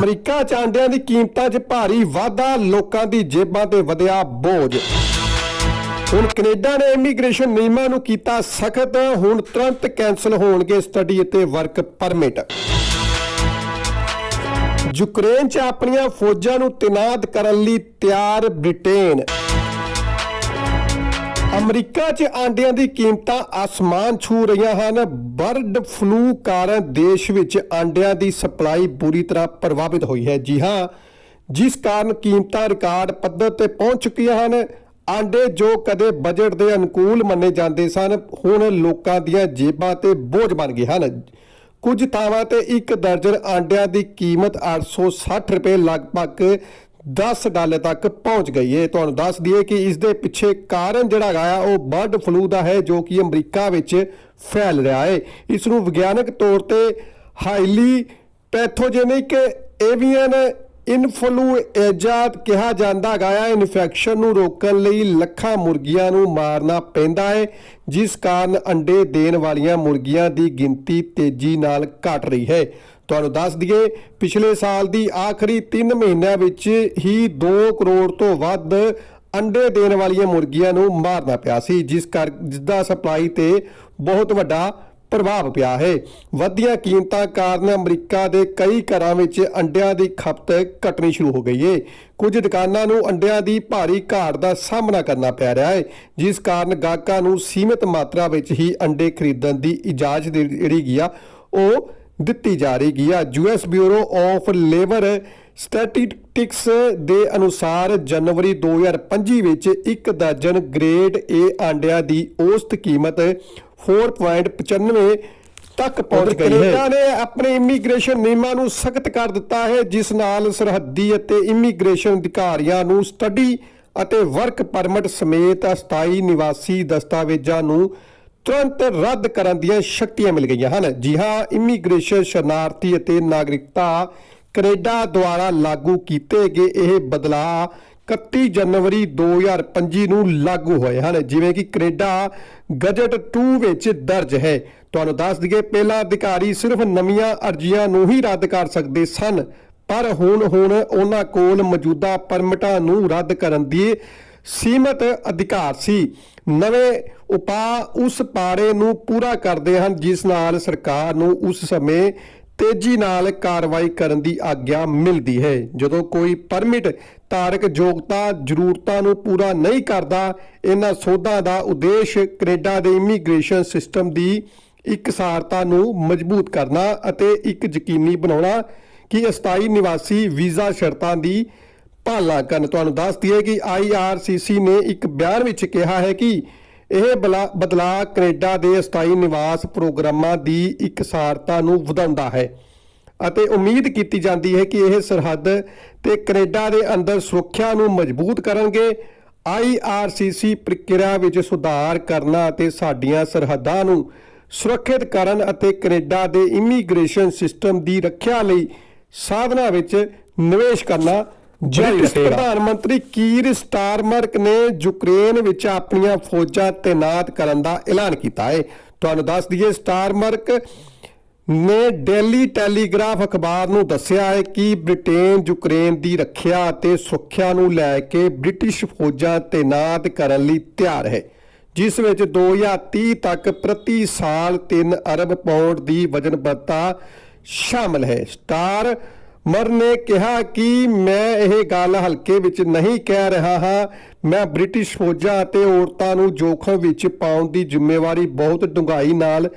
America ਚ ਆਂਡਿਆਂ ਦੀ ਕੀਮਤਾਂ 'ਚ ਭਾਰੀ ਵਾਧਾ, ਲੋਕਾਂ ਦੀ ਜੇਬਾਂ ਤੇ ਵਧਿਆ ਬੋਝ। ਹੁਣ ਕੈਨੇਡਾ ਨੇ ਇਮੀਗ੍ਰੇਸ਼ਨ ਨਿਯਮਾਂ ਨੂੰ ਕੀਤਾ ਸਖਤ, ਹੁਣ ਤੁਰੰਤ ਕੈਨਸਲ ਹੋਣਗੇ ਸਟੱਡੀ ਅਤੇ ਵਰਕ ਪਰਮਿਟ। ਯੂਕਰੇਨ 'ਚ ਆਪਣੀਆਂ ਫੌਜਾਂ ਨੂੰ ਤੈਨਾਤ ਕਰਨ ਲਈ ਤਿਆਰ ਬ੍ਰਿਟੇਨ। ਅਮਰੀਕਾ 'ਚ ਆਂਡਿਆਂ ਦੀ ਕੀਮਤਾਂ ਆਸਮਾਨ ਛੂ ਰਹੀਆਂ ਹਨ। ਬਰਡ ਫਲੂ ਕਾਰਨ ਦੇਸ਼ ਵਿੱਚ ਆਂਡਿਆਂ ਦੀ ਸਪਲਾਈ ਬੁਰੀ ਤਰ੍ਹਾਂ ਪ੍ਰਭਾਵਿਤ ਹੋਈ ਹੈ। ਜੀ ਹਾਂ, ਜਿਸ ਕਾਰਨ ਕੀਮਤਾਂ ਰਿਕਾਰਡ ਪੱਧਰ ਤੇ ਪਹੁੰਚ ਚੁੱਕੀਆਂ ਹਨ। ਆਂਡੇ ਜੋ ਕਦੇ ਬਜਟ ਦੇ ਅਨੁਕੂਲ ਮੰਨੇ ਜਾਂਦੇ ਸਨ, ਹੁਣ ਲੋਕਾਂ ਦੀਆਂ ਜੇਬਾਂ ਤੇ ਬੋਝ ਬਣ ਗਏ ਹਨ। ਕੁਝ ਥਾਵਾਂ ਤੇ ਇੱਕ ਦਰਜਨ ਆਂਡਿਆਂ ਦੀ ਕੀਮਤ 860 ਰੁਪਏ ਲਗਭਗ 10 ਡਾਲੇ ਤੱਕ ਪਹੁੰਚ ਗਈ ਹੈ ਤੁਹਾਨੂੰ ਦੱਸ ਦਈਏ ਕਿ ਇਸ ਦੇ ਪਿੱਛੇ ਕਾਰਨ ਜਿਹੜਾ ਹੈਗਾ ਆ, ਉਹ ਬਰਡ ਫਲੂ ਦਾ ਹੈ, ਜੋ ਕਿ ਅਮਰੀਕਾ ਵਿੱਚ ਫੈਲ ਰਿਹਾ ਹੈ ਇਸ ਨੂੰ ਵਿਗਿਆਨਕ ਤੌਰ ਤੇ ਹਾਈਲੀ ਪੈਥੋਜੈਨਿਕ ਏਵੀਅਨ ਇਨਫਲੂਐਂਜ਼ਾ ਕਿਹਾ ਜਾਂਦਾ ਹੈਗਾ ਆ। ਇਨਫੈਕਸ਼ਨ ਨੂੰ ਰੋਕਣ ਲਈ ਲੱਖਾਂ ਮੁਰਗੀਆਂ ਨੂੰ ਮਾਰਨਾ ਪੈਂਦਾ ਹੈ ਜਿਸ ਕਾਰਨ ਅੰਡੇ ਦੇਣ ਵਾਲੀਆਂ ਮੁਰਗੀਆਂ ਦੀ ਗਿਣਤੀ ਤੇਜ਼ੀ ਨਾਲ ਘਟ ਰਹੀ ਹੈ। ਤੁਹਾਨੂੰ ਦੱਸ ਦਈਏ, ਪਿਛਲੇ ਸਾਲ ਦੀ ਆਖਰੀ 3 ਮਹੀਨਿਆਂ ਵਿੱਚ ਹੀ 2 ਕਰੋੜ ਤੋਂ ਵੱਧ ਅੰਡੇ ਦੇਣ ਵਾਲੀਆਂ ਮੁਰਗੀਆਂ ਨੂੰ ਮਾਰਨਾ ਪਿਆ ਸੀ, ਜਿਸ ਕਰ, ਜਿਸ ਦਾ ਸਪਲਾਈ ਤੇ ਬਹੁਤ ਵੱਡਾ ਪ੍ਰਭਾਵ ਪਿਆ ਹੈ। ਵਧੀਆਂ ਕੀਮਤਾਂ ਕਾਰਨ ਅਮਰੀਕਾ ਦੇ ਕਈ ਘਰਾਂ ਵਿੱਚ ਅੰਡਿਆਂ ਦੀ ਖਪਤ ਘਟਣੀ ਸ਼ੁਰੂ ਹੋ ਗਈ ਹੈ ਕੁਝ ਦੁਕਾਨਾਂ ਨੂੰ ਅੰਡਿਆਂ ਦੀ ਭਾਰੀ ਘਾਟ ਦਾ ਸਾਹਮਣਾ ਕਰਨਾ ਪੈ ਰਿਹਾ ਹੈ ਜਿਸ ਕਾਰਨ ਗਾਹਕਾਂ ਨੂੰ ਸੀਮਿਤ ਮਾਤਰਾ ਵਿੱਚ ਹੀ ਅੰਡੇ ਖਰੀਦਣ ਦੀ ਇਜਾਜ਼ਤ ਦੇ- ਜਿਹੜੀ ਗਈ ਆ, ਉਹ ਦਿੱਤੀ ਜਾ ਰਹੀ ਹੈ US bureau of labour statistics ਦੇ ਅਨੁਸਾਰ ਜਨਵਰੀ 2025 ਵਿੱਚ ਇੱਕ ਦਰਜਨ ਗ੍ਰੇਡ ਏ ਆਂਡਿਆਂ ਦੀ ਔਸਤ ਕੀਮਤ 4.95 ਤੱਕ ਪਹੁੰਚ ਗਈ ਹੈ। ਕੈਨੇਡਾ ਨੇ ਆਪਣੇ ਇਮੀਗ੍ਰੇਸ਼ਨ ਨਿਯਮਾਂ ਨੂੰ ਸਖਤ ਕਰ ਦਿੱਤਾ ਹੈ ਜਿਸ ਨਾਲ ਸਰਹੱਦੀ ਅਤੇ ਇਮੀਗ੍ਰੇਸ਼ਨ ਅਧਿਕਾਰੀਆਂ ਨੂੰ ਸਟੱਡੀ ਅਤੇ ਵਰਕ ਪਰਮਿਟ ਸਮੇਤ ਅਸਥਾਈ ਨਿਵਾਸੀ ਦਸਤਾਵੇਜ਼ਾਂ ਨੂੰ ਤੁਰੰਤ ਰੱਦ ਕਰਨ ਦੀਆਂ ਸ਼ਕਤੀਆਂ ਮਿਲ ਗਈਆਂ ਹਨ। ਜੀ ਹਾਂ ਇਮੀਗ੍ਰੇਸ਼ਨ ਸ਼ਰਨਾਰਥੀ ਅਤੇ ਨਾਗਰਿਕਤਾ ਕੈਨੇਡਾ ਦੁਆਰਾ ਲਾਗੂ ਕੀਤੇ ਗਏ ਇਹ ਬਦਲਾਅ 31 ਜਨਵਰੀ 2025 ਨੂੰ ਲਾਗੂ ਹੋਏ ਹਨ। ਜਿਵੇਂ ਕਿ ਕੈਨੇਡਾ ਗਜਟ 2 ਵਿੱਚ ਦਰਜ ਹੈ। ਤੁਹਾਨੂੰ ਦੱਸ ਦਈਏ, ਪਹਿਲਾਂ ਅਧਿਕਾਰੀ ਸਿਰਫ ਨਵੀਆਂ ਅਰਜ਼ੀਆਂ ਨੂੰ ਹੀ ਰੱਦ ਕਰ ਸਕਦੇ ਸਨ, ਪਰ ਹੁਣ ਹੁਣ ਉਹਨਾਂ ਕੋਲ ਮੌਜੂਦਾ ਪਰਮਿਟਾਂ ਨੂੰ ਰੱਦ ਕਰਨ ਦੀ ਸੀਮਤ ਅਧਿਕਾਰ ਸੀ। ਨਵੇਂ ਉਪਾਅ ਉਸ ਪਾੜੇ ਨੂੰ ਪੂਰਾ ਕਰਦੇ ਹਨ, ਜਿਸ ਨਾਲ ਸਰਕਾਰ ਨੂੰ ਉਸ ਸਮੇਂ ਤੇਜ਼ੀ ਨਾਲ ਕਾਰਵਾਈ ਕਰਨ ਦੀ ਆਗਿਆ ਮਿਲਦੀ ਹੈ। ਜਦੋਂ ਕੋਈ ਪਰਮਿਟ ਧਾਰਕ ਯੋਗਤਾ ਜ਼ਰੂਰਤਾਂ ਨੂੰ ਪੂਰਾ ਨਹੀਂ ਕਰਦਾ, ਇਹਨਾਂ ਸੋਧਾਂ ਦਾ ਉਦੇਸ਼ ਕੈਨੇਡਾ ਦੇ ਇਮੀਗ੍ਰੇਸ਼ਨ ਸਿਸਟਮ ਦੀ ਇਕਸਾਰਤਾ ਨੂੰ ਮਜ਼ਬੂਤ ਕਰਨਾ ਅਤੇ ਇੱਕ ਯਕੀਨੀ ਬਣਾਉਣਾ ਕਿ ਅਸਥਾਈ ਨਿਵਾਸੀ ਵੀਜ਼ਾ ਸ਼ਰਤਾਂ ਦੀ ਪਾਲਣਾ ਕਰਨ ਤੁਹਾਨੂੰ ਦੱਸ ਦਈਏ ਕਿ IRCC ਨੇ ਇੱਕ ਬਿਆਨ ਵਿੱਚ ਕਿਹਾ ਹੈ ਕਿ ਇਹ ਬਲਾ- ਬਦਲਾਅ ਕੈਨੇਡਾ ਦੇ ਅਸਥਾਈ ਨਿਵਾਸ ਪ੍ਰੋਗਰਾਮਾਂ ਦੀ ਇਕਸਾਰਤਾ ਨੂੰ ਵਧਾਉਂਦਾ ਹੈ ਅਤੇ ਉਮੀਦ ਕੀਤੀ ਜਾਂਦੀ ਹੈ ਕਿ ਇਹ ਸਰਹੱਦ ਤੇ ਕੈਨੇਡਾ ਦੇ ਅੰਦਰ ਸੁਰੱਖਿਆ ਨੂੰ ਮਜ਼ਬੂਤ ਕਰਨਗੇ। IRCC ਪ੍ਰਕਿਰਿਆ ਵਿੱਚ ਸੁਧਾਰ ਕਰਨਾ ਅਤੇ ਸਾਡੀਆਂ ਸਰਹੱਦਾਂ ਨੂੰ ਸੁਰੱਖਿਅਤ ਕਰਨ ਅਤੇ ਕੈਨੇਡਾ ਦੇ ਇਮੀਗ੍ਰੇਸ਼ਨ ਸਿਸਟਮ ਦੀ ਰੱਖਿਆ ਲਈ ਸਾਧਨਾਂ ਵਿੱਚ ਨਿਵੇਸ਼ ਕਰਨਾ ਬ੍ਰਿਟਿਸ਼ ਪ੍ਰਧਾਨ ਮੰਤਰੀ ਕੀਰ ਸਟਾਰਮਰਕ ਨੇ ਯੂਕਰੇਨ ਵਿੱਚ ਆਪਣੀਆਂ ਫੌਜਾਂ ਤੈਨਾਤ ਕਰਨ ਦਾ ਐਲਾਨ ਕੀਤਾ ਹੈ। ਤੁਹਾਨੂੰ ਦੱਸ ਦਈਏ ਸਟਾਰਮਰਕ ਨੇ ਡੇਲੀ ਟੈਲੀਗ੍ਰਾਫ ਅਖਬਾਰ ਨੂੰ ਦੱਸਿਆ ਹੈ ਕਿ ਬ੍ਰਿਟੇਨ ਯੂਕਰੇਨ ਦੀ ਰੱਖਿਆ ਅਤੇ ਸੁਰੱਖਿਆ ਨੂੰ ਲੈ ਕੇ ਬ੍ਰਿਟਿਸ਼ ਫੌਜਾਂ ਤੈਨਾਤ ਕਰਨ ਲਈ ਤਿਆਰ ਹੈ। ਜਿਸ ਵਿੱਚ 2030 ਤੱਕ ਪ੍ਰਤੀ ਸਾਲ 3 ਅਰਬ ਪਾਉਂਡ ਦੀ ਵਜਨਬੱਧਤਾ ਸ਼ਾਮਲ ਹੈ। ਸਟਾਰ ਮਰ ਨੇ ਕਿਹਾ ਕਿ ਮੈਂ ਇਹ ਗੱਲ ਹਲਕੇ ਵਿੱਚ ਨਹੀਂ ਕਹਿ ਰਿਹਾ ਹਾਂ। ਮੈਂ ਬ੍ਰਿਟਿਸ਼ ਫੌਜਾਂ ਅਤੇ ਔਰਤਾਂ ਨੂੰ ਜੋਖਮ ਵਿੱਚ ਪਾਉਣ ਦੀ ਜ਼ਿੰਮੇਵਾਰੀ ਬਹੁਤ ਡੂੰਘਾਈ ਨਾਲ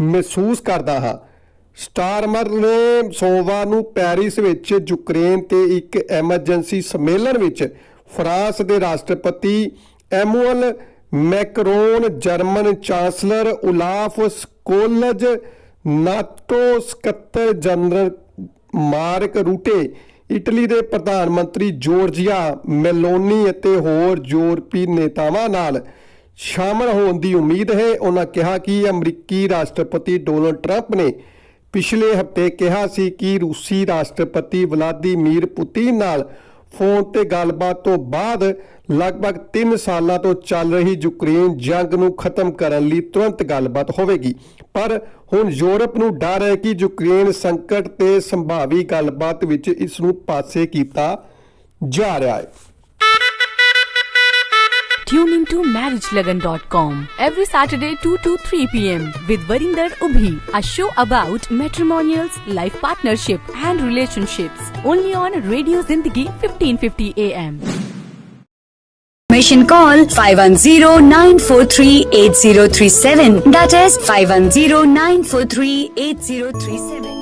ਮਹਿਸੂਸ ਕਰਦਾ ਹਾਂ। ਸਟਾਰਮਰ ਨੇ ਸੋਮਵਾਰ ਨੂੰ ਪੈਰਿਸ ਵਿੱਚ ਯੂਕਰੇਨ ਤੇ ਇੱਕ ਐਮਰਜੈਂਸੀ ਸੰਮੇਲਨ ਵਿੱਚ ਫਰਾਂਸ ਦੇ ਰਾਸ਼ਟਰਪਤੀ Emmanuel Macron, German chancellor Olaf Scholz, NATO ਸਕੱਤਰ ਜਨਰਲ ਮਾਰਕ ਰੂਟੇ, ਇਟਲੀ ਦੇ ਪ੍ਰਧਾਨ ਮੰਤਰੀ ਜੋਰਜੀਆ ਮੈਲੋਨੀ ਅਤੇ ਹੋਰ ਯੂਰਪੀ ਨੇਤਾਵਾਂ ਨਾਲ ਸ਼ਾਮਲ ਹੋਣ ਦੀ ਉਮੀਦ ਹੈ। ਉਹਨਾਂ ਕਿਹਾ ਕਿ ਅਮਰੀਕੀ ਰਾਸ਼ਟਰਪਤੀ ਡੋਨਲਡ ਟਰੰਪ ਨੇ ਪਿਛਲੇ ਹਫ਼ਤੇ ਕਿਹਾ ਸੀ ਕਿ ਰੂਸੀ ਰਾਸ਼ਟਰਪਤੀ ਵਲਾਦੀਮੀਰ ਪੁਤਿਨ ਨਾਲ ਫੋਨ ਤੇ ਗੱਲਬਾਤ ਤੋਂ ਬਾਅਦ ਲਗਭਗ 3 ਸਾਲਾਂ ਤੋਂ ਚੱਲ ਰਹੀ ਯੂਕਰੇਨ ਜੰਗ ਨੂੰ ਖਤਮ ਕਰਨ ਲਈ ਤੁਰੰਤ ਗੱਲਬਾਤ ਹੋਵੇਗੀ। ਪਰ ਹੁਣ ਯੂਰਪ ਨੂੰ ਡਰ ਹੈ ਕਿ ਯੂਕਰੇਨ ਸੰਕਟ ਤੇ ਸੰਭਾਵੀ ਗੱਲਬਾਤ ਵਿੱਚ ਇਸ ਨੂੰ ਪਾਸੇ ਕੀਤਾ ਜਾ ਰਿਹਾ ਹੈ। Tune into marriagelagan.com every Saturday 2 to 3 p.m. with Varinder Ubhi, a show about matrimonials, life partnership and relationships. Only on Radio Zindagi 1550 AM. Mission call 510-943-8037. That is 510-943-8037.